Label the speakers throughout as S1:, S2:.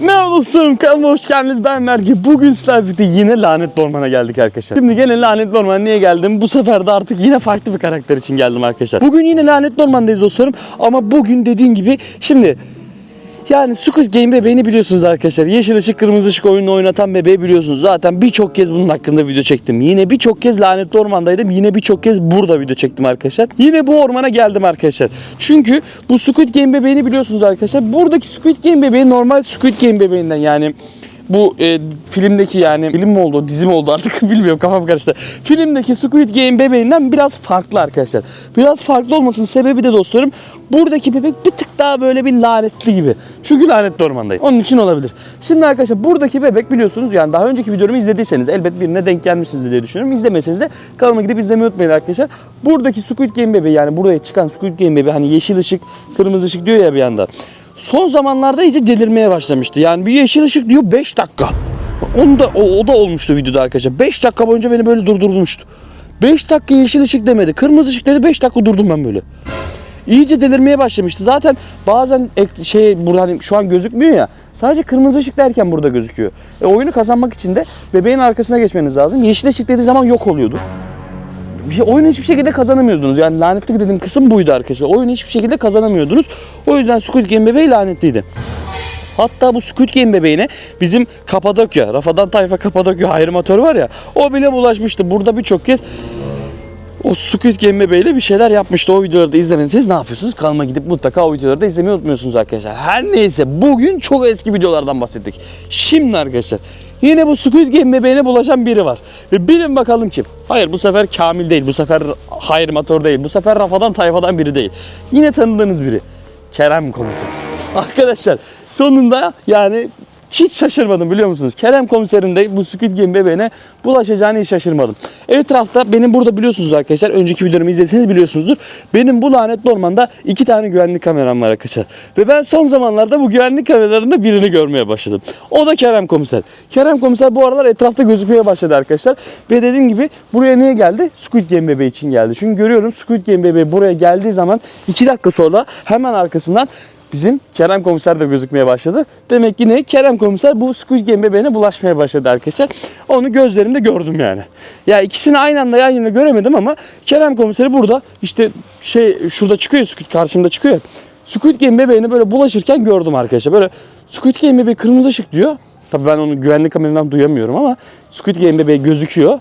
S1: Ne olursun kanalıma hoş geldiniz ben Merke. Bugün sizlerle yine lanet ormana geldik arkadaşlar. Şimdi gene lanet ormana niye geldim? Bu sefer de artık yine farklı bir karakter için geldim arkadaşlar. Bugün yine lanet ormandayız dostlarım. Ama bugün dediğim gibi şimdi yani Squid Game bebeğini biliyorsunuz arkadaşlar. Yeşil ışık kırmızı ışık oyununu oynatan bebeği biliyorsunuz. Zaten birçok kez bunun hakkında video çektim. Yine birçok kez lanetli ormandaydım. Yine birçok kez burada video çektim arkadaşlar. Yine bu ormana geldim arkadaşlar. Çünkü bu Squid Game bebeğini biliyorsunuz arkadaşlar. Buradaki Squid Game bebeği normal Squid Game bebeğinden yani bu e, filmdeki yani film mi oldu dizi mi oldu artık bilmiyorum kafam karıştı. Filmdeki Squid Game bebeğinden biraz farklı arkadaşlar. Biraz farklı olmasının sebebi de dostlarım buradaki bebek bir tık daha böyle bir lanetli gibi. Çünkü lanetli ormandayım. Onun için olabilir. Şimdi arkadaşlar buradaki bebek biliyorsunuz yani daha önceki videomu izlediyseniz elbet birine denk gelmişsiniz diye düşünüyorum. İzlemeseniz de kanalıma gidip izlemeyi unutmayın arkadaşlar. Buradaki Squid Game bebeği yani buraya çıkan Squid Game bebeği hani yeşil ışık kırmızı ışık diyor ya bir anda. Son zamanlarda iyice delirmeye başlamıştı. Yani bir yeşil ışık diyor 5 dakika. Onu da o, o da olmuştu videoda arkadaşlar. 5 dakika boyunca beni böyle durdurmuştu. 5 dakika yeşil ışık demedi. Kırmızı ışık dedi 5 dakika durdum ben böyle. İyice delirmeye başlamıştı. Zaten bazen ek- şey burada hani şu an gözükmüyor ya. Sadece kırmızı ışık derken burada gözüküyor. E, oyunu kazanmak için de bebeğin arkasına geçmeniz lazım. Yeşil ışık dediği zaman yok oluyordu. Oyunu hiçbir şekilde kazanamıyordunuz. Yani lanetli dediğim kısım buydu arkadaşlar. Oyunu hiçbir şekilde kazanamıyordunuz. O yüzden Squid Game bebeği lanetliydi. Hatta bu Squid Game bebeğine bizim Kapadokya, Rafadan Tayfa Kapadokya hayrimatör var ya o bile bulaşmıştı. Burada birçok kez o Squid Game bebeğiyle bir şeyler yapmıştı. O videoları da izlemediyseniz ne yapıyorsunuz? Kanalıma gidip mutlaka o videoları da izlemeyi unutmuyorsunuz arkadaşlar. Her neyse bugün çok eski videolardan bahsettik. Şimdi arkadaşlar yine bu Squid Game bebeğine bulaşan biri var. Ve bilin bakalım kim? Hayır bu sefer Kamil değil. Bu sefer Hayır Matör değil. Bu sefer Rafadan Tayfadan biri değil. Yine tanıdığınız biri. Kerem komiser. Arkadaşlar sonunda yani hiç şaşırmadım biliyor musunuz? Kerem komiserin de bu Squid Game bebeğine bulaşacağını hiç şaşırmadım. Etrafta benim burada biliyorsunuz arkadaşlar. Önceki videomu izlediyseniz biliyorsunuzdur. Benim bu lanetli ormanda iki tane güvenlik kameram var arkadaşlar. Ve ben son zamanlarda bu güvenlik kameralarında birini görmeye başladım. O da Kerem komiser. Kerem komiser bu aralar etrafta gözükmeye başladı arkadaşlar. Ve dediğim gibi buraya niye geldi? Squid Game bebeği için geldi. Çünkü görüyorum Squid Game bebeği buraya geldiği zaman iki dakika sonra hemen arkasından bizim Kerem komiser de gözükmeye başladı. Demek ki ne? Kerem komiser bu Squid Game bebeğine bulaşmaya başladı arkadaşlar. Onu gözlerimde gördüm yani. Ya ikisini aynı anda yan yana göremedim ama Kerem komiseri burada işte şey şurada çıkıyor Squid karşımda çıkıyor. Squid Game bebeğine böyle bulaşırken gördüm arkadaşlar. Böyle Squid Game bebeği kırmızı ışık diyor. Tabii ben onu güvenlik kameradan duyamıyorum ama Squid Game bebeği gözüküyor.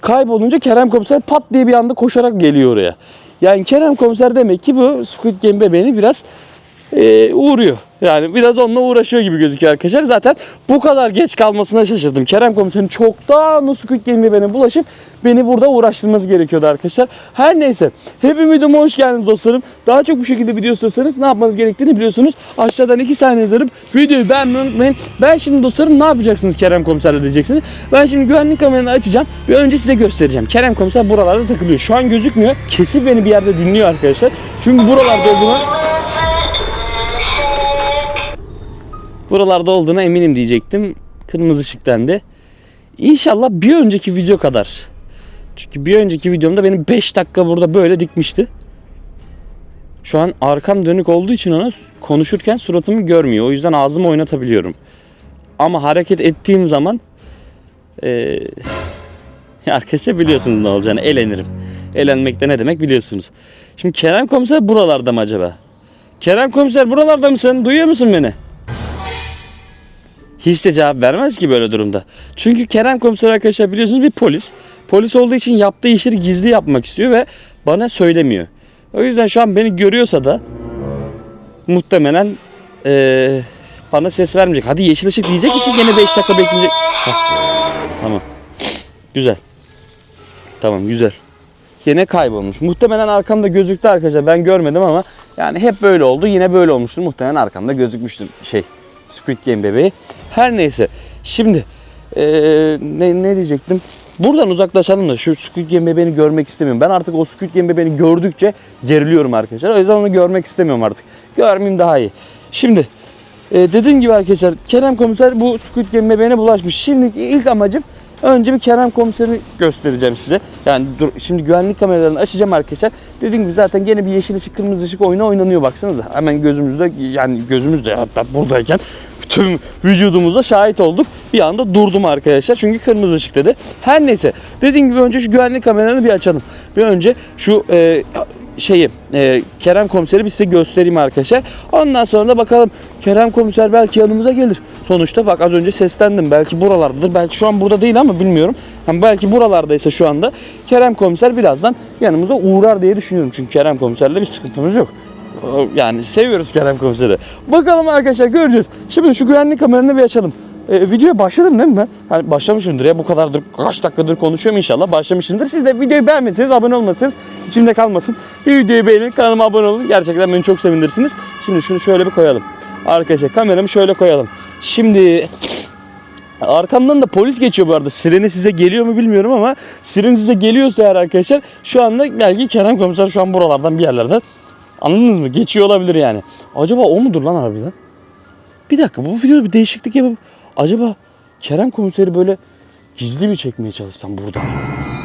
S1: Kaybolunca Kerem komiser pat diye bir anda koşarak geliyor oraya. Yani Kerem komiser demek ki bu Squid Game bebeğini biraz e, uğruyor. Yani biraz onunla uğraşıyor gibi gözüküyor arkadaşlar. Zaten bu kadar geç kalmasına şaşırdım. Kerem komiserin çoktan o Squid Game bebeğine bulaşıp beni burada uğraştırması gerekiyordu arkadaşlar. Her neyse. Hepim videoma hoş geldiniz dostlarım. Daha çok bu şekilde video istiyorsanız ne yapmanız gerektiğini biliyorsunuz. Aşağıdan 2 saniye yazarım. Videoyu beğenmeyi unutmayın. Ben şimdi dostlarım ne yapacaksınız Kerem komiserle diyeceksiniz. Ben şimdi güvenlik kameranı açacağım. Bir önce size göstereceğim. Kerem komiser buralarda takılıyor. Şu an gözükmüyor. Kesin beni bir yerde dinliyor arkadaşlar. Çünkü buralarda olduğunu buralarda olduğuna eminim diyecektim. Kırmızı ışık dendi. İnşallah bir önceki video kadar. Çünkü bir önceki videomda beni 5 dakika burada böyle dikmişti. Şu an arkam dönük olduğu için ona konuşurken suratımı görmüyor. O yüzden ağzımı oynatabiliyorum. Ama hareket ettiğim zaman eee arkadaşlar biliyorsunuz ne olacağını. Elenirim. Elenmek de ne demek biliyorsunuz. Şimdi Kerem komiser buralarda mı acaba? Kerem komiser buralarda mısın? Duyuyor musun beni? Hiç de cevap vermez ki böyle durumda. Çünkü Kerem komiser arkadaşlar biliyorsunuz bir polis. Polis olduğu için yaptığı işleri gizli yapmak istiyor ve bana söylemiyor. O yüzden şu an beni görüyorsa da muhtemelen eee, bana ses vermeyecek. Hadi yeşil ışık diyecek misin? Gene 5 dakika bekleyecek. Hah, Tamam. Güzel. Tamam güzel. Yine kaybolmuş. Muhtemelen arkamda gözüktü arkadaşlar. Ben görmedim ama yani hep böyle oldu. Yine böyle olmuştur. Muhtemelen arkamda gözükmüştür şey Squid Game bebeği. Her neyse. Şimdi eee, ne, ne diyecektim? Buradan uzaklaşalım da şu Squid Game bebeğini görmek istemiyorum. Ben artık o Squid Game bebeğini gördükçe geriliyorum arkadaşlar. O yüzden onu görmek istemiyorum artık. Görmeyeyim daha iyi. Şimdi e, dediğim gibi arkadaşlar Kerem komiser bu Squid Game bebeğine bulaşmış. Şimdi ilk amacım Önce bir Kerem komiserini göstereceğim size. Yani dur, şimdi güvenlik kameralarını açacağım arkadaşlar. Dediğim gibi zaten gene bir yeşil ışık kırmızı ışık oyunu oynanıyor baksanıza. Hemen gözümüzde yani gözümüzde hatta buradayken tüm vücudumuzda şahit olduk. Bir anda durdum arkadaşlar. Çünkü kırmızı ışık dedi. Her neyse. Dediğim gibi önce şu güvenlik kameralarını bir açalım. Bir önce şu e, şeyi e, Kerem komiseri bir size göstereyim arkadaşlar. Ondan sonra da bakalım Kerem komiser belki yanımıza gelir. Sonuçta bak az önce seslendim. Belki buralardadır. Belki şu an burada değil ama bilmiyorum. Hani belki buralardaysa şu anda Kerem komiser birazdan yanımıza uğrar diye düşünüyorum. Çünkü Kerem komiserle bir sıkıntımız yok. Yani seviyoruz Kerem komiseri. Bakalım arkadaşlar göreceğiz. Şimdi şu güvenlik kameranı bir açalım. E, videoya başladım değil mi ben? Hani başlamışımdır ya bu kadardır kaç dakikadır konuşuyorum inşallah başlamışımdır. Siz de videoyu beğenmediyseniz abone olmasanız içimde kalmasın. Bir videoyu beğenin kanalıma abone olun. Gerçekten beni çok sevindirirsiniz. Şimdi şunu şöyle bir koyalım. Arkadaşlar kameramı şöyle koyalım. Şimdi Arkamdan da polis geçiyor bu arada. Sireni size geliyor mu bilmiyorum ama siren size geliyorsa eğer arkadaşlar şu anda belki Kerem komiser şu an buralardan bir yerlerden anladınız mı? Geçiyor olabilir yani. Acaba o mudur lan harbiden? Bir dakika bu videoda bir değişiklik yapıp acaba Kerem komiseri böyle gizli bir çekmeye çalışsam burada.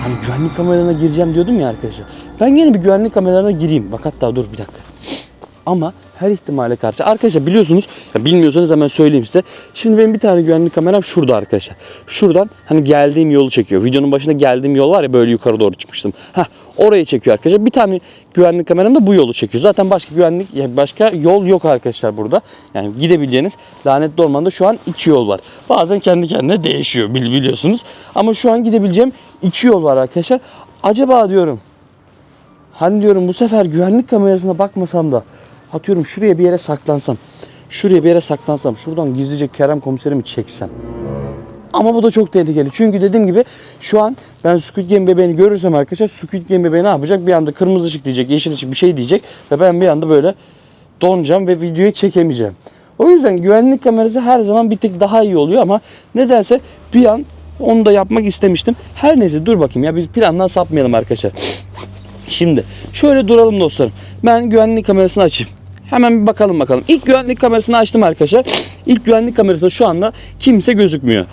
S1: Hani güvenlik kameralarına gireceğim diyordum ya arkadaşlar. Ben yine bir güvenlik kameralarına gireyim. Bak hatta dur bir dakika. Ama her ihtimale karşı arkadaşlar biliyorsunuz ya bilmiyorsanız hemen söyleyeyim size. Şimdi benim bir tane güvenlik kameram şurada arkadaşlar. Şuradan hani geldiğim yolu çekiyor. Videonun başında geldiğim yol var ya böyle yukarı doğru çıkmıştım. Heh, orayı çekiyor arkadaşlar. Bir tane güvenlik kameram da bu yolu çekiyor. Zaten başka güvenlik başka yol yok arkadaşlar burada. Yani gidebileceğiniz lanetli ormanda şu an iki yol var. Bazen kendi kendine değişiyor bil- biliyorsunuz. Ama şu an gidebileceğim iki yol var arkadaşlar. Acaba diyorum Hani diyorum bu sefer güvenlik kamerasına bakmasam da atıyorum şuraya bir yere saklansam. Şuraya bir yere saklansam. Şuradan gizlice Kerem komiserimi çeksem. Ama bu da çok tehlikeli. Çünkü dediğim gibi şu an ben Squid Game bebeğini görürsem arkadaşlar Squid Game bebeği ne yapacak? Bir anda kırmızı ışık diyecek, yeşil ışık bir şey diyecek ve ben bir anda böyle donacağım ve videoyu çekemeyeceğim. O yüzden güvenlik kamerası her zaman bir tık daha iyi oluyor ama nedense bir an onu da yapmak istemiştim. Her neyse dur bakayım ya biz plandan sapmayalım arkadaşlar. Şimdi şöyle duralım dostlarım. Ben güvenlik kamerasını açayım. Hemen bir bakalım bakalım. İlk güvenlik kamerasını açtım arkadaşlar. İlk güvenlik kamerasında şu anda kimse gözükmüyor.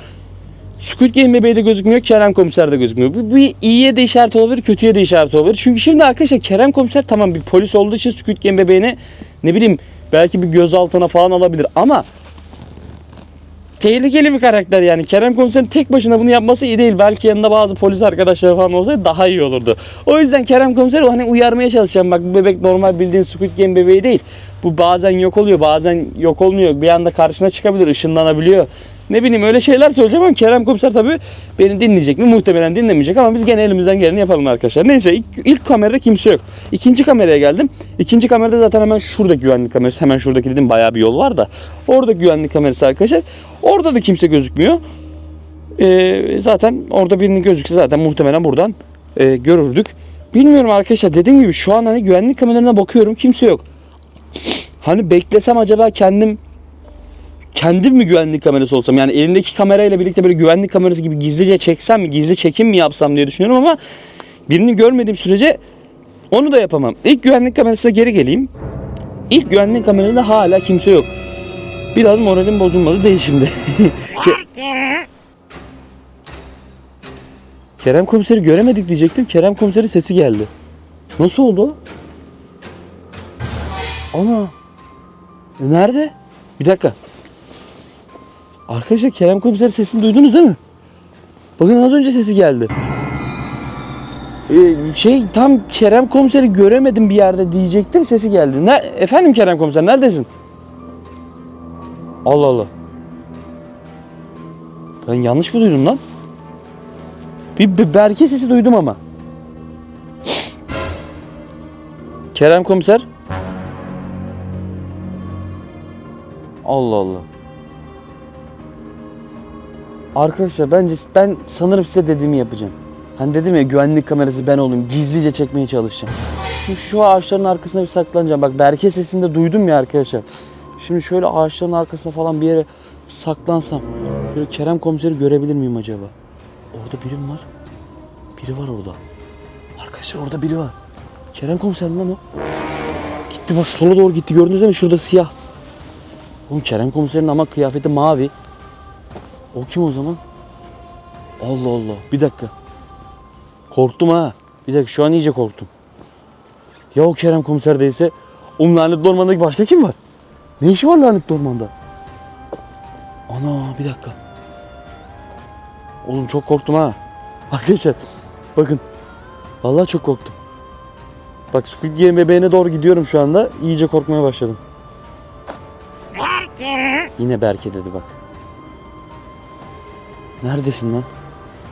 S1: Squid Game bebeği de gözükmüyor, Kerem Komiser de gözükmüyor. Bu bir iyiye de işaret olabilir, kötüye de işaret olabilir. Çünkü şimdi arkadaşlar Kerem Komiser tamam bir polis olduğu için Squid Game bebeğini ne bileyim belki bir gözaltına falan alabilir ama tehlikeli bir karakter yani. Kerem Komiser'in tek başına bunu yapması iyi değil. Belki yanında bazı polis arkadaşları falan olsaydı daha iyi olurdu. O yüzden Kerem Komiser hani uyarmaya çalışacağım. Bak bu bebek normal bildiğin Squid Game bebeği değil. Bu bazen yok oluyor, bazen yok olmuyor. Bir anda karşına çıkabilir, ışınlanabiliyor. Ne bileyim öyle şeyler söyleyeceğim ama Kerem Komiser tabii beni dinleyecek mi? Muhtemelen dinlemeyecek ama biz gene elimizden geleni yapalım arkadaşlar. Neyse ilk, ilk kamerada kimse yok. İkinci kameraya geldim. İkinci kamerada zaten hemen şurada güvenlik kamerası. Hemen şuradaki dedim bayağı bir yol var da. Orada güvenlik kamerası arkadaşlar. Orada da kimse gözükmüyor. Ee, zaten orada birinin gözükse zaten muhtemelen buradan e, görürdük. Bilmiyorum arkadaşlar dediğim gibi şu an hani güvenlik kameralarına bakıyorum kimse yok. Hani beklesem acaba kendim kendim mi güvenlik kamerası olsam yani elimdeki kamerayla birlikte böyle güvenlik kamerası gibi gizlice çeksem mi gizli çekim mi yapsam diye düşünüyorum ama birini görmediğim sürece onu da yapamam. İlk güvenlik kamerasına geri geleyim. İlk güvenlik kamerasında hala kimse yok. Biraz moralim bozulmadı değil şimdi. Ke- Kerem komiseri göremedik diyecektim. Kerem komiseri sesi geldi. Nasıl oldu? Ana. E nerede? Bir dakika. Arkadaşlar Kerem komiseri sesini duydunuz değil mi? Bakın az önce sesi geldi. Ee, şey tam Kerem komiseri göremedim bir yerde diyecektim sesi geldi. Ne, efendim Kerem komiser neredesin? Allah Allah. Ben yanlış mı duydum lan? Bir, bir Berke sesi duydum ama. Kerem komiser. Allah Allah. Arkadaşlar bence ben sanırım size dediğimi yapacağım. Hani dedim ya güvenlik kamerası ben olayım. Gizlice çekmeye çalışacağım. Şimdi şu ağaçların arkasına bir saklanacağım. Bak Berke sesini de duydum ya arkadaşlar. Şimdi şöyle ağaçların arkasına falan bir yere saklansam. Şöyle Kerem komiseri görebilir miyim acaba? Orada biri mi var? Biri var orada. Arkadaşlar orada biri var. Kerem komiser mi lan o? Gitti bak sola doğru gitti. Gördünüz mi? Şurada siyah. Oğlum Kerem komiserin ama kıyafeti mavi. O kim o zaman? Allah Allah. Bir dakika. Korktum ha. Bir dakika şu an iyice korktum. Ya o Kerem komiser değilse o lanetli ormandaki başka kim var? Ne işi var lanetli ormanda? Ana bir dakika. Oğlum çok korktum ha. Arkadaşlar bakın. Vallahi çok korktum. Bak Squid Game bebeğine doğru gidiyorum şu anda. İyice korkmaya başladım. Yine Berke dedi bak. Neredesin lan?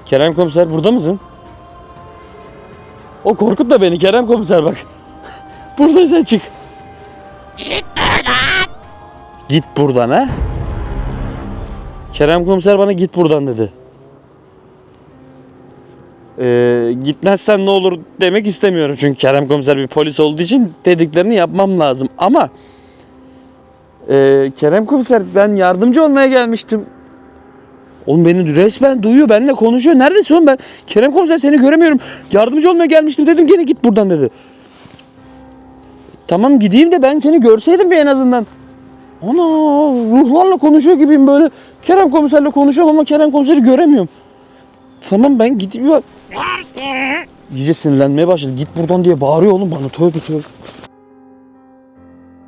S1: Kerem komiser burada mısın? O korkutma beni Kerem komiser bak. Buradaysan çık. Git buradan. Git buradan ha? Kerem komiser bana git buradan dedi. Ee, gitmezsen ne olur demek istemiyorum. Çünkü Kerem komiser bir polis olduğu için dediklerini yapmam lazım. Ama ee, Kerem komiser ben yardımcı olmaya gelmiştim. Oğlum beni resmen duyuyor benimle konuşuyor. Neredesin oğlum ben? Kerem komiser seni göremiyorum. Yardımcı olmaya gelmiştim dedim gene git buradan dedi. Tamam gideyim de ben seni görseydim bir en azından. Ana ruhlarla konuşuyor gibiyim böyle. Kerem komiserle konuşuyorum ama Kerem komiseri göremiyorum. Tamam ben gideyim ya. İyice sinirlenmeye başladı. Git buradan diye bağırıyor oğlum bana. Tövbe tövbe.